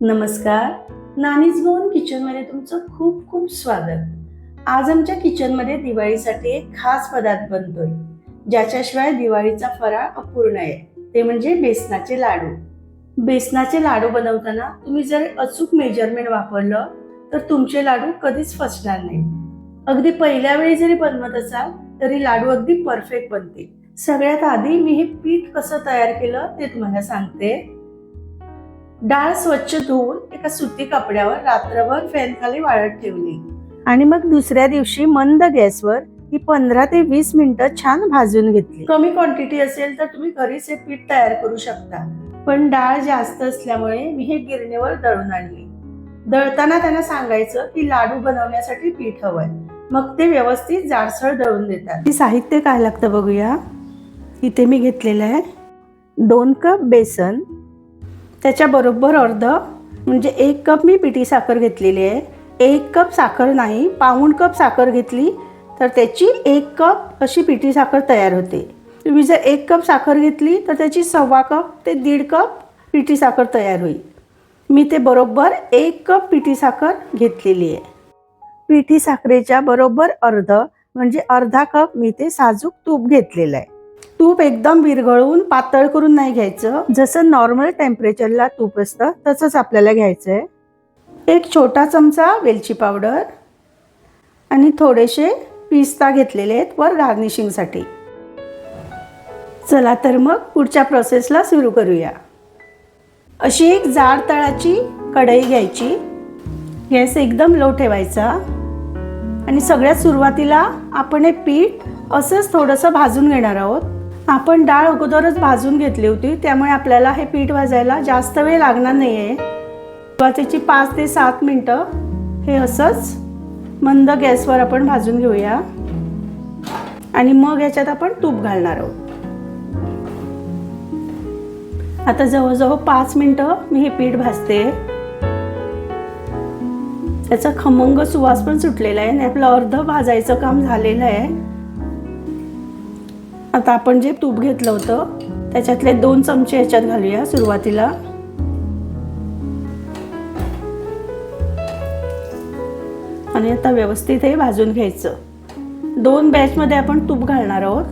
नमस्कार. Nannies Goan किचनमध्ये तुमचं खूप खूप स्वागत. आज आमच्या किचनमध्ये दिवाळीसाठी एक खास पदार्थ बनतोय. ज्याच्याशिवाय दिवाळीचा फराळ अपूर्ण आहे. ते म्हणजे बेसनाचे लाडू. बेसनाचे लाडू बनवताना तुम्ही जर अचूक मेजरमेंट वापरलं तर तुमचे लाडू कधीच फसणार नाही. अगदी पहिल्या वेळी जरी बनवत असाल तरी लाडू अगदी परफेक्ट बनतील. सगळ्यात आधी मी हे पीठ कसं तयार केलं ते तुम्हाला सांगते. डाळ स्वच्छ धुवून एका सुती कपड्यावर रात्रभर फॅन खाली वाळत ठेवली. आणि मग दुसऱ्या दिवशी मंद गॅसवर ही पंधरा ते वीस मिनिटं छान भाजून घेतली. कमी क्वांटिटी असेल तर तुम्ही घरीच हे पीठ तयार करू शकता. पण डाळ जास्त असल्यामुळे मी हे गिरणीवर दळून आणली. दळताना त्यांना सांगायचं की लाडू बनवण्यासाठी पीठ हवंय. मग ते व्यवस्थित जाडसर दळून देतात. हे साहित्य काय लागतं बघूया. इथे मी घेतलेलं आहे. दोन कप बेसन त्याच्याबरोबर अर्ध म्हणजे एक कप मी पिठी साखर घेतलेली आहे. एक कप साखर नाही पाऊण कप साखर घेतली तर त्याची एक कप अशी पिठी साखर तयार होते. तुम्ही जर एक कप साखर घेतली तर त्याची सव्वा कप ते दीड कप पिठी साखर तयार होईल. मी ते बरोबर एक कप पिठी साखर घेतलेली आहे. पिठी साखरेच्या बरोबर अर्ध म्हणजे अर्धा कप मी ते साजूक तूप घेतलेलं आहे. तूप एकदम विरघळून पातळ करून नाही घ्यायचं. जसं नॉर्मल टेम्परेचरला तूप असतं तसंच आपल्याला घ्यायचं आहे एक छोटा चमचा वेलची पावडर आणि थोडेसे पिस्ता घेतलेले आहेत वर गार्निशिंगसाठी चला तर मग पुढच्या प्रोसेसला सुरू करूया. अशी एक जाड तळाची कढई घ्यायची. गॅस एकदम लो ठेवायचा. आणि सगळ्यात सुरुवातीला आपण हे पीठ असंच थोडंसं भाजून घेणार आहोत. आपण डाळ अगोदरच भाजून घेतली होती त्यामुळे आपल्याला हे पीठ भाजायला जास्त वेळ लागणार नाही आहे सुरुवातीची पाच ते सात मिनटं हे असंच मंद गॅसवर आपण भाजून घेऊया. आणि मग याच्यात आपण तूप घालणार आहोत. आता जवळजवळ पाच मिनटं मी हे पीठ भाजते. त्याचा खमंग सुवास पण सुटलेला आहे आणि आपलं अर्ध भाजायचं काम झालेलं आहे. आता आपण जे तूप घेतलं होतं त्याच्यातले दोन चमचे ह्याच्यात घालूया सुरुवातीला. आणि आता व्यवस्थित हे भाजून घ्यायचं. दोन बॅचमध्ये आपण तूप घालणार आहोत.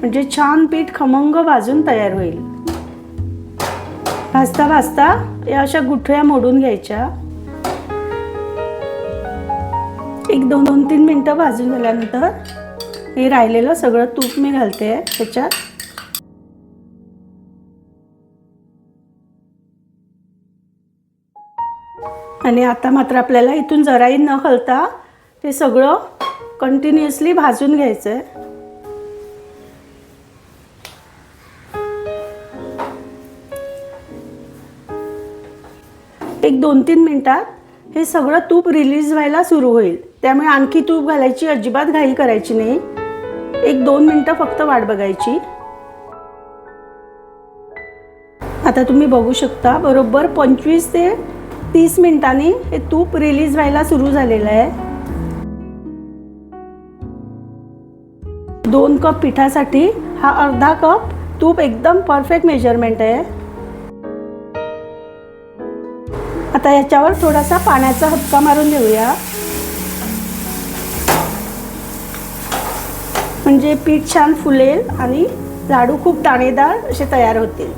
म्हणजे छान पीठ खमंग भाजून तयार होईल. भाजता भाजता या अशा गुठळ्या मोडून घ्यायच्या. एक दोन दोन तीन मिनटं भाजून झाल्यानंतर हे राहिलेलं सगळं तूप मी घालते त्याच्यात. आणि आता मात्र आपल्याला इथून जराही न हलता ते सगळं कंटिन्युअसली भाजून घ्यायचं आहे एक दोन तीन मिनटात हे सगळं तूप रिलीज व्हायला सुरू होईल. त्यामुळे आणखी तूप घालायची अजिबात घाई करायची नाही. एक दोन मिनटं फक्त वाट बघायची. आता तुम्ही बघू शकता बरोबर पंचवीस ते तीस मिनिटांनी हे तूप रिलीज व्हायला सुरू झालेलं आहे. दोन कप पिठासाठी हा अर्धा कप तूप एकदम परफेक्ट मेजरमेंट आहे. आता याच्यावर थोडासा पाण्याचा हपका मारून देऊया. म्हणजे पीठ छान फुलेल आणि लाडू खूप दाणेदार असे तयार होतील.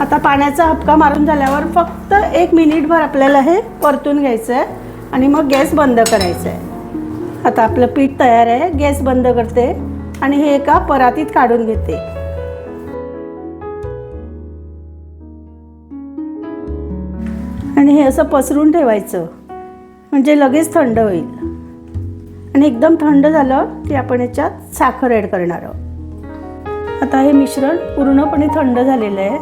आता पाण्याचा हपका मारून झाल्यावर फक्त एक मिनिटभर आपल्याला हे परतून घ्यायचं आहे आणि मग गॅस बंद करायचं आहे आता आपलं पीठ तयार आहे गॅस बंद करते आणि हे एका परातीत काढून घेते. आणि हे असं पसरून ठेवायचं. म्हणजे लगेच थंड होईल. आणि एकदम थंड झालं की आपण याच्यात साखर ॲड करणार आहोत. आता हे मिश्रण पूर्णपणे थंड झालेलं आहे.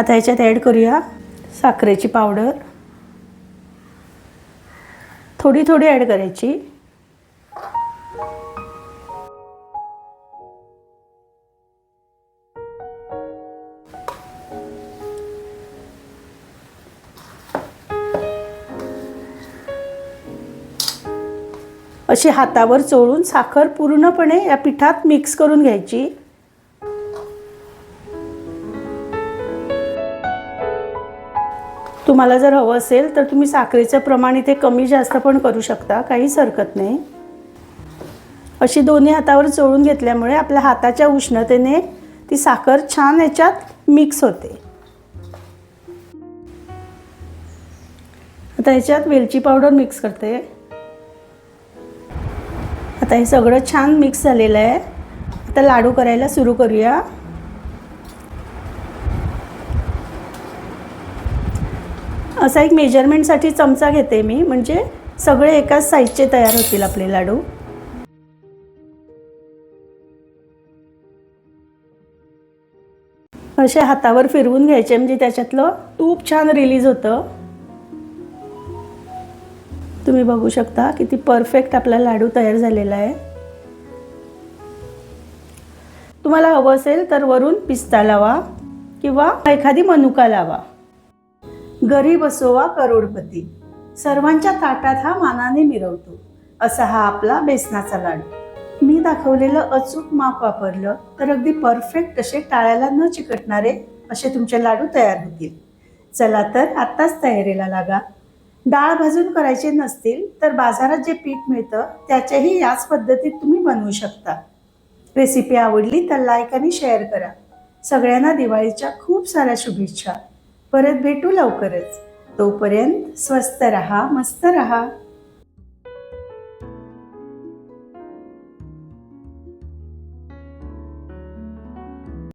आता याच्यात ॲड करूया साखरेची पावडर थोडी थोडी ॲड करायची. अशी हातावर चोळून साखर पूर्णपणे या पिठात मिक्स करून घ्यायची. तुम्हाला जर हवं असेल तर तुम्ही साखरेचं प्रमाण इथे कमी जास्त पण करू शकता काहीच हरकत नाही. अशी दोन्ही हातावर चोळून घेतल्यामुळे आपल्या हाताच्या उष्णतेने ती साखर छान याच्यात मिक्स होते. आता ह्याच्यात वेलची पावडर मिक्स करते. आता हे सगळं छान मिक्स झालेलं आहे. आता लाडू करायला सुरू करूया. असा एक मेजरमेंटसाठी चमचा घेते मी म्हणजे सगळे एकाच साईजचे तयार होतील आपले लाडू. असे हातावर फिरवून घ्यायचे म्हणजे त्याच्यातलं तूप छान रिलीज होतं. तुम्ही बघू शकता किती परफेक्ट आपला लाडू तयार झालेला आहे. तुम्हाला हवं असेल तर वरून पिस्ता लावा किंवा एखादी मनुका लावा. गरीब असो वा करोडपती. सर्वांच्या ताटात हा मानाने मिरवतो. असा हा आपला बेसनाचा लाडू. मी दाखवलेलं अचूक माप वापरलं तर अगदी परफेक्ट असे टाळ्याला न चिकटणारे असे तुमचे लाडू तयार होतील. चला तर आत्ताच तयारीला लागा. डाळ भाजून करायचे नसतील तर बाजारात जे पीठ मिळतं त्याच्याही याच पद्धतीत तुम्ही बनवू शकता. रेसिपी आवडली तर लाईक आणि शेअर करा. सगळ्यांना दिवाळीच्या खूप साऱ्या शुभेच्छा. परत भेटू लवकरच. तोपर्यंत स्वस्त रहा मस्त रहा.